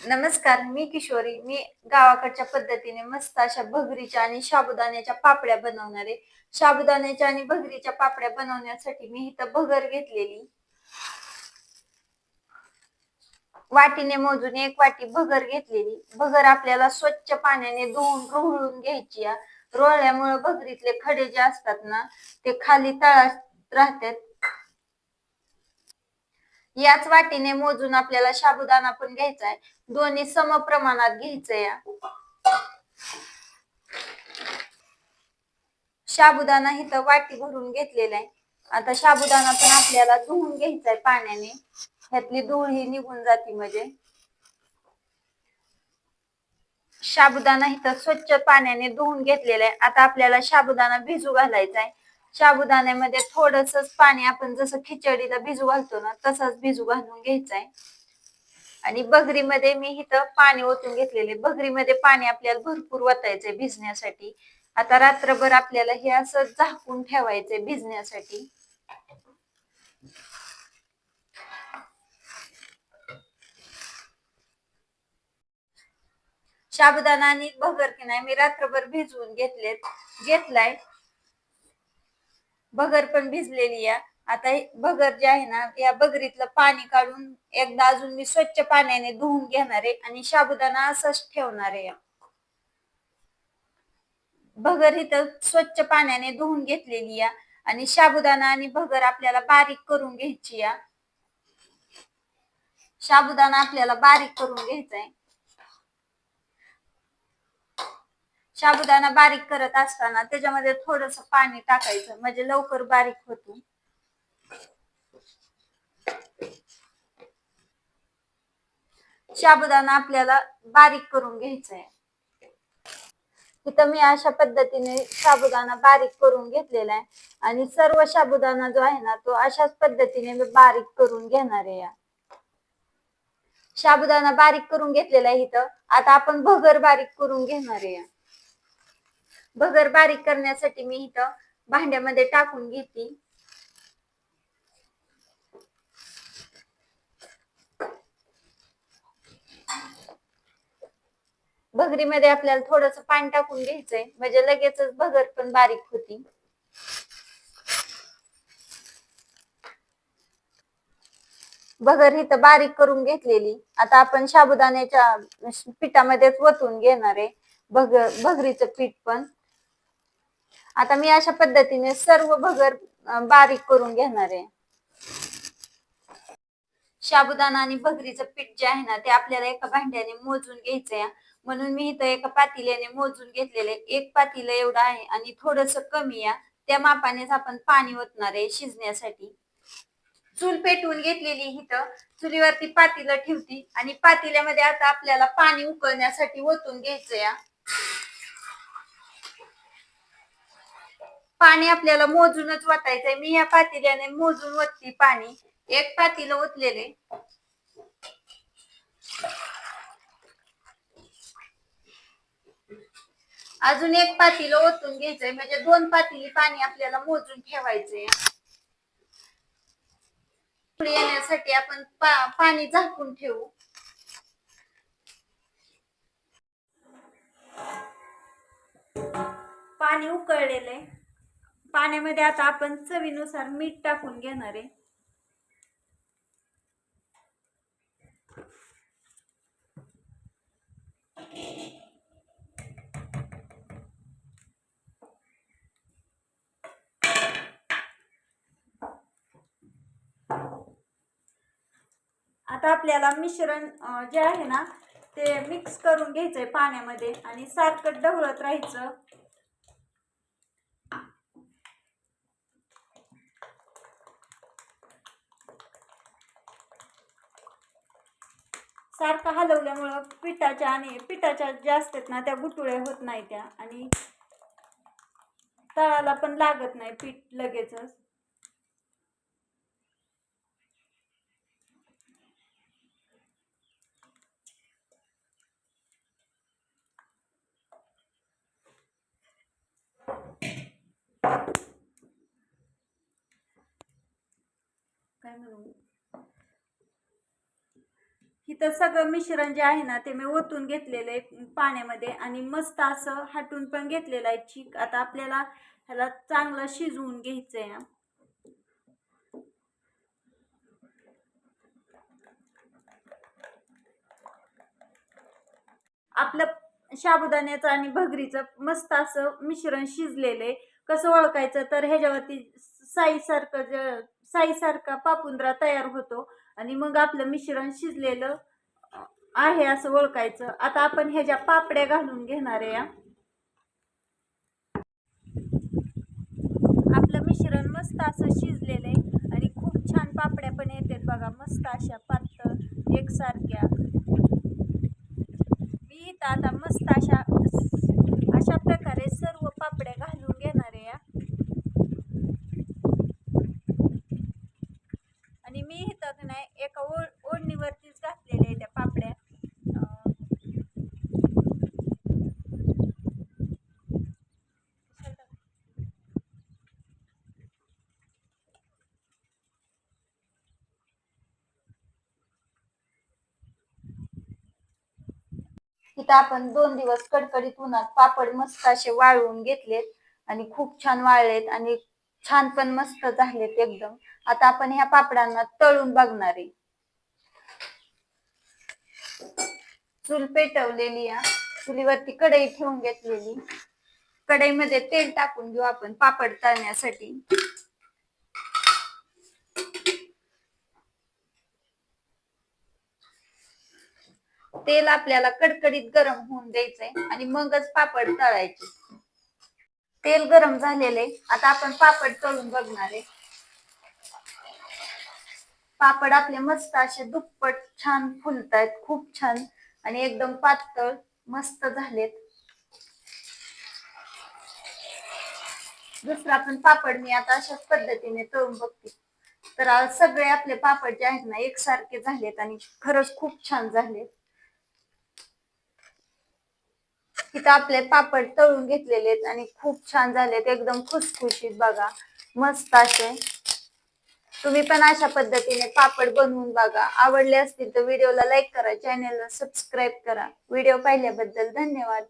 नमस्कार मी किशोरी. मी गावाकडच्या पद्धतीने मस्त अशा भगरीच्या आणि साबुदाण्याच्या पापड्या बनवणारे साबुदाण्याच्या आणि भगरीच्या पापड्या बनवण्यासाठी मी इथं भगर घेतलेली. वाटीने मोजून एक वाटी भगर घेतलेली. भगर आपल्याला स्वच्छ पाण्याने धुवून रोहळून घ्यायची. रोळल्यामुळे भगरीतले खडे जे असतात ना ते खाली तळात राहतात. याच वाटीने मोजून आपल्याला साबुदाणा पण घ्यायचा आहे दोन्ही सम प्रमाणात घ्यायचंय. या साबुदाणा इथं वाटी भरून घेतलेला आहे आता साबुदाणा पण आपल्याला धुवून घ्यायचा आहे पाण्याने. ह्यातली धूळ ही निघून जाते म्हणजे. साबुदाणा इथं स्वच्छ पाण्याने धुवून घेतलेला आहे आता आपल्याला साबुदाणा भिजू घालायचा आहे साबुदाण्यामध्ये थोडस पाणी आपण जसं खिचडीला भिजू घालतो ना तसंच भिजू घालून घ्यायचंय आहे. आणि बगरीमध्ये मी इथं पाणी ओतून घेतलेले. बगरीमध्ये पाणी आपल्याला भरपूर वतायचंय भिजण्यासाठी. आता रात्रभर आपल्याला हे असं झाकून ठेवायचंय भिजण्यासाठी. साबुदाणा आणि भगर की नाही मी रात्रभर भिजवून घेतलेत घेतलाय. भगर पण भिजलेली या आता भगर जे आहे ना या बगरीतलं पाणी काढून एकदा अजून मी स्वच्छ पाण्याने धुवून घेणार आहे आणि साबुदाणा असंच ठेवणार आहे. भगर इथं स्वच्छ पाण्याने धुवून घेतलेली या आणि साबुदाणा आणि भगर आपल्याला बारीक करून घ्यायची या साबुदाणा आपल्याला बारीक करून घ्यायचा आहे. साबुदाणा बारीक करत असताना त्याच्यामध्ये थोडस पाणी टाकायचं म्हणजे लवकर बारीक होतो. साबुदाणा आपल्याला बारीक करून घ्यायचा आहे इथं मी अशा पद्धतीने साबुदाणा बारीक करून घेतलेला आहे. आणि सर्व साबुदाणा जो आहे ना तो अशाच पद्धतीने मी बारीक करून घेणार आहे या. साबुदाणा बारीक करून घेतलेला आहे इथं. आता आपण भगर बारीक करून घेणार आहे या. भगर बारीक करण्यासाठी मी इथं भांड्यामध्ये टाकून घेते. भगरीमध्ये आपल्याला थोडस पाणी टाकून घ्यायचंय. म्हणजे लगेचच भगर पण बारीक होती. भगर हिथं बारीक करून घेतलेली. आता आपण साबुदाण्याच्या पिठामध्येच वतून घेणार आहे. भग भगरीचं पीठ पण. आता मी अशा पद्धतीने सर्व भगर बारीक करून घेणार आहे. साबुदाणा आणि भगरीचं पीठ जे आहे ना ते आपल्याला एका भांड्याने मोजून घ्यायचंय. म्हणून मी इथं एका पातिल्याने मोजून घेतलेले एक पातीला एवढं आहे आणि थोडस कमी या. त्या मापानेच आपण पाणी ओतणार आहे शिजण्यासाठी. चूल पेटवून घेतलेली इथं. चुलीवरती पातीला ठेवती आणि पातिल्यामध्ये आता आपल्याला पाणी उकळण्यासाठी ओतून घ्यायचं या. पाणी आपल्याला मोजूनच वाटायचंय मी या पातेल्याने मोजून वतती पाणी. एक पातीला ओतलेले. अजून एक पातीला ओतून घ्यायचंय. म्हणजे दोन पातीली पाणी आपल्याला मोजून ठेवायचंय. येण्यासाठी आपण पा, पाणी झाकून ठेवू. पाणी उकळलेलं आहे पाण्यामध्ये आता आपण चवीनुसार मीठ टाकून घेणार आहे. आता आपल्याला मिश्रण जे आहे ना ते मिक्स करून घ्यायचंय पाण्यामध्ये आणि सारखं ढवळत राहायचं. सारखं हलवल्यामुळं पिठाच्या आणि पिठाच्या ज्या असतात ना त्या गुटुळ्या होत नाही त्या. आणि तळाला पण लागत नाही पीठ लगेचच. काय म्हणू? इथं सगळं मिश्रण जे आहे ना ते मी ओतून घेतलेलं आहे पाण्यामध्ये आणि मस्त असं हाटून पण घेतलेलं आहे चीक. आता आपल्याला ह्याला चांगलं शिजवून घ्यायचंय. आहे आपलं साबुदाण्याचं आणि भगरीचं मस्त असं मिश्रण शिजलेलं आहे. कसं ओळखायचं तर ह्याच्यावरती साईसारखं ज साईसारखा पापुंद्रा तयार होतो आणि मग आपलं मिश्रण शिजलेलं आहे असं ओळखायचं. आता आपण ह्याच्या पापड्या घालून घेणार आहे आपलं मिश्रण मस्त असं शिजलेलं आहे आणि खूप छान पापड्या पण येतात बघा मस्त अशा पातळ एकसारख्या. मी इथं आता मस्त अशा अशा प्रकारे सर्व पापड्या घालून घेणार आहे या आणि मी इथं का नाही एका ओढ ओढणीवरतीच घातलेल्या आहे त्या पापड्या अं, इथं आपण दोन दिवस कडकडीत उन्हात पापड मस्त असे वाळवून घेतलेत आणि खूप छान वाळलेत आणि छान पण मस्त झालेत एकदम. आता आपण ह्या पापडांना तळून बघणार आहे. चूल पेटवलेली या. चुलीवरती कढई ठेवून घेतलेली. कढईमध्ये तेल टाकून घेऊ आपण पापड तळण्यासाठी. तेल आपल्याला कडकडीत गरम होऊन द्यायचंय आणि मगच पापड तळायचे. तेल गरम झालेले. आता आपण पापड तळून बघणार आहे. पापड आपले मस्त असे दुप्पट छान फुलतायत खूप छान आणि एकदम पातळ मस्त झालेत. दुसरा पण पापड मी आता अशाच पद्धतीने तळून बघते. तर सगळे आपले पापड जे आहेत ना एकसारखे झालेत आणि खरंच खूप छान झालेत. इथं आपले पापड तळून घेतलेले आहेत आणि खूप छान झालेत. एकदम खुसखुशीत बघा. मस्त असे. तुम्ही पण अशा पद्धतीने पापड बनवून बघा. आवडले असतील तर व्हिडिओला लाईक करा चॅनेलला सबस्क्राईब करा. व्हिडिओ पाहिल्याबद्दल धन्यवाद.